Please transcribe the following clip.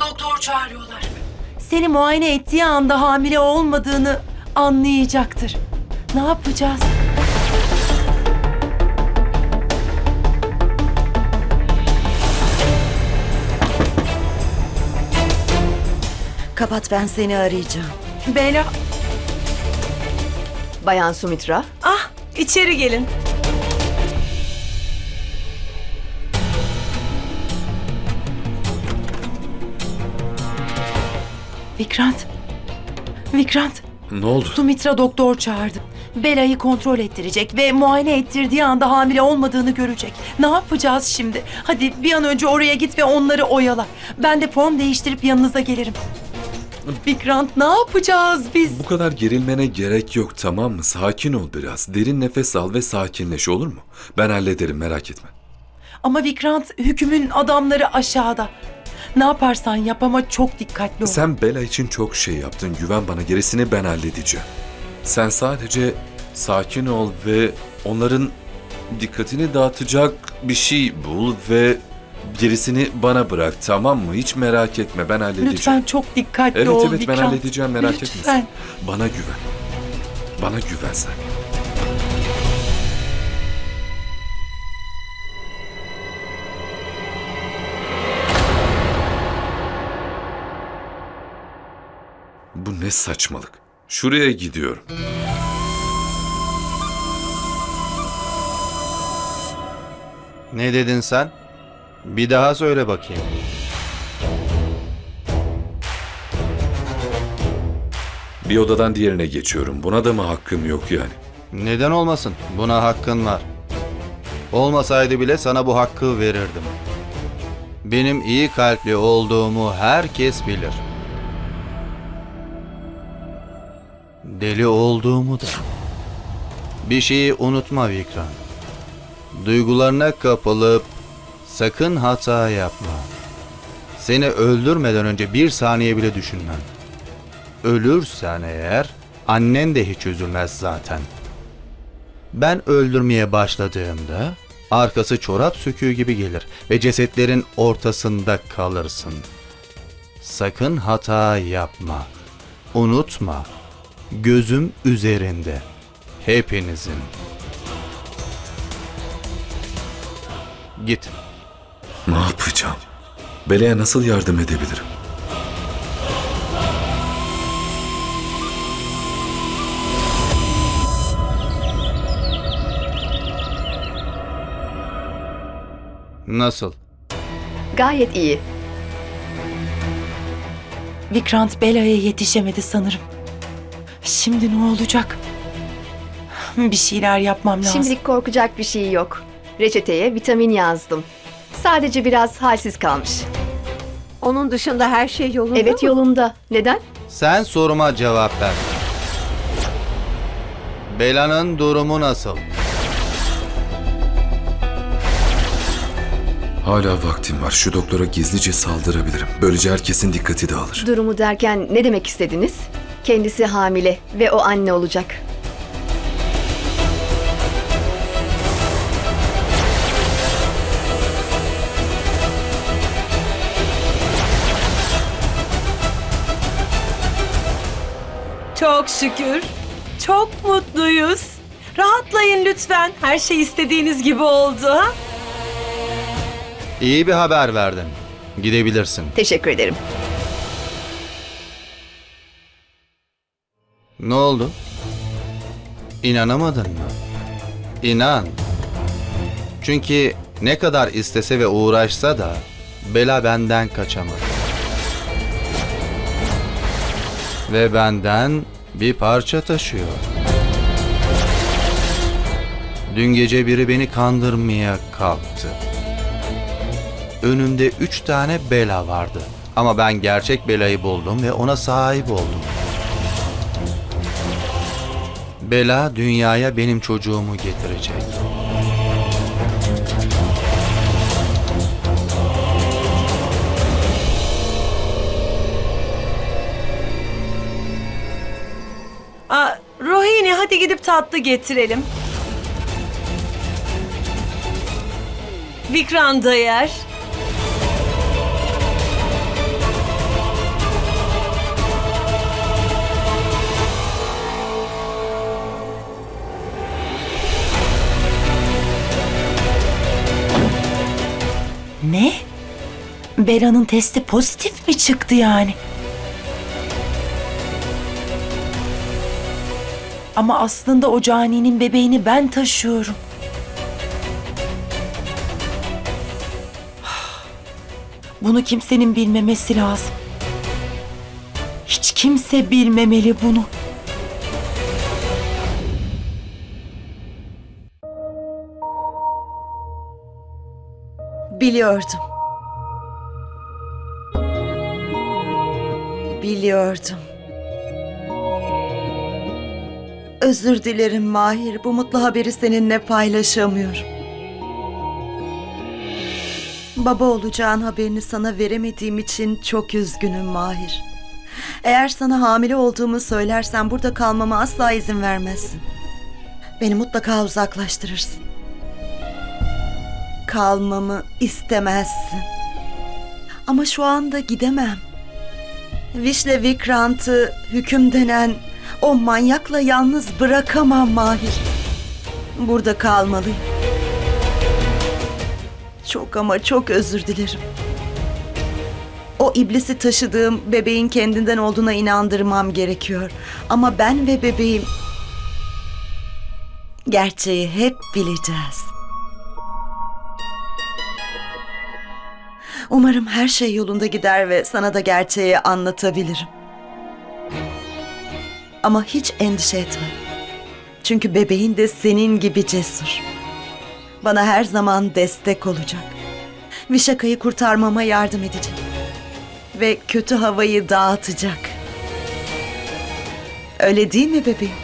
Doktor çağırıyorlar. Seni muayene ettiği anda hamile olmadığını anlayacaktır. Ne yapacağız? Kapat ben seni arayacağım. Bela, Bayan Sumitra. ah içeri gelin. Vikrant. Vikrant. Ne oldu? Sumitra doktor çağırdı. Bela'yı kontrol ettirecek ve muayene ettirdiği anda hamile olmadığını görecek. Ne yapacağız şimdi? Hadi bir an önce oraya git ve onları oyala. Ben de form değiştirip yanınıza gelirim. Vikrant ne yapacağız biz? Bu kadar gerilmene gerek yok tamam mı? Sakin ol biraz. Derin nefes al ve sakinleş olur mu? Ben hallederim merak etme. Ama Vikrant hükümün adamları aşağıda. Ne yaparsan yap ama çok dikkatli ol. Sen Bella için çok şey yaptın. Güven bana gerisini ben halledeceğim. Sen sadece sakin ol ve onların dikkatini dağıtacak bir şey bul ve gerisini bana bırak tamam mı? Hiç merak etme ben halledeceğim. Lütfen çok dikkatli Evet ol evet ben Vikrant. halledeceğim merak etme Lütfen. Bana güven. Bana güven sen. ne saçmalık. Şuraya gidiyorum. Ne dedin sen? Bir daha söyle bakayım. Bir odadan diğerine geçiyorum. Buna da mı hakkım yok yani? Neden olmasın? Buna hakkın var. Olmasaydı bile sana bu hakkı verirdim. Benim iyi kalpli olduğumu herkes bilir. Deli olduğumu da. Bir şeyi unutma Vikran. Duygularına kapılıp sakın hata yapma. Seni öldürmeden önce bir saniye bile düşünmem. Ölürsen eğer annen de hiç üzülmez zaten. Ben öldürmeye başladığımda arkası çorap söküğü gibi gelir ve cesetlerin ortasında kalırsın. Sakın hata yapma. Unutma. Gözüm üzerinde. Hepinizin. Git. Ne yapacağım? Bele'ye nasıl yardım edebilirim? Nasıl? Gayet iyi. Vikrant Bela'ya yetişemedi sanırım. Şimdi ne olacak? Bir şeyler yapmam lazım. Şimdilik korkacak bir şey yok. Reçeteye vitamin yazdım. Sadece biraz halsiz kalmış. Onun dışında her şey yolunda Evet mı? yolunda. Neden? Sen soruma cevap ver. Bela'nın durumu nasıl? Hala vaktim var. Şu doktora gizlice saldırabilirim. Böylece herkesin dikkati dağılır. Durumu derken ne demek istediniz? Kendisi hamile ve o anne olacak. Çok şükür. Çok mutluyuz. Rahatlayın lütfen. Her şey istediğiniz gibi oldu. Ha? İyi bir haber verdin. Gidebilirsin. Teşekkür ederim. Ne oldu? İnanamadın mı? İnan. Çünkü ne kadar istese ve uğraşsa da bela benden kaçamadı. Ve benden bir parça taşıyor. Dün gece biri beni kandırmaya kalktı. Önümde üç tane bela vardı. Ama ben gerçek belayı buldum ve ona sahip oldum. Bela dünyaya benim çocuğumu getirecek. Aa, Rohini hadi gidip tatlı getirelim. Vikran da yer. Bela'nın testi pozitif mi çıktı yani? Ama aslında o caninin bebeğini ben taşıyorum. Bunu kimsenin bilmemesi lazım. Hiç kimse bilmemeli bunu. Biliyordum. Biliyordum. Özür dilerim Mahir. Bu mutlu haberi seninle paylaşamıyorum. Baba olacağın haberini sana veremediğim için çok üzgünüm Mahir. Eğer sana hamile olduğumu söylersem burada kalmama asla izin vermezsin. Beni mutlaka uzaklaştırırsın kalmamı istemezsin. Ama şu anda gidemem. Vişle Vikrant'ı hüküm denen o manyakla yalnız bırakamam Mahir. Burada kalmalıyım. Çok ama çok özür dilerim. O iblisi taşıdığım bebeğin kendinden olduğuna inandırmam gerekiyor. Ama ben ve bebeğim gerçeği hep bileceğiz. Umarım her şey yolunda gider ve sana da gerçeği anlatabilirim. Ama hiç endişe etme. Çünkü bebeğin de senin gibi cesur. Bana her zaman destek olacak. Vişaka'yı kurtarmama yardım edecek. Ve kötü havayı dağıtacak. Öyle değil mi bebeğim?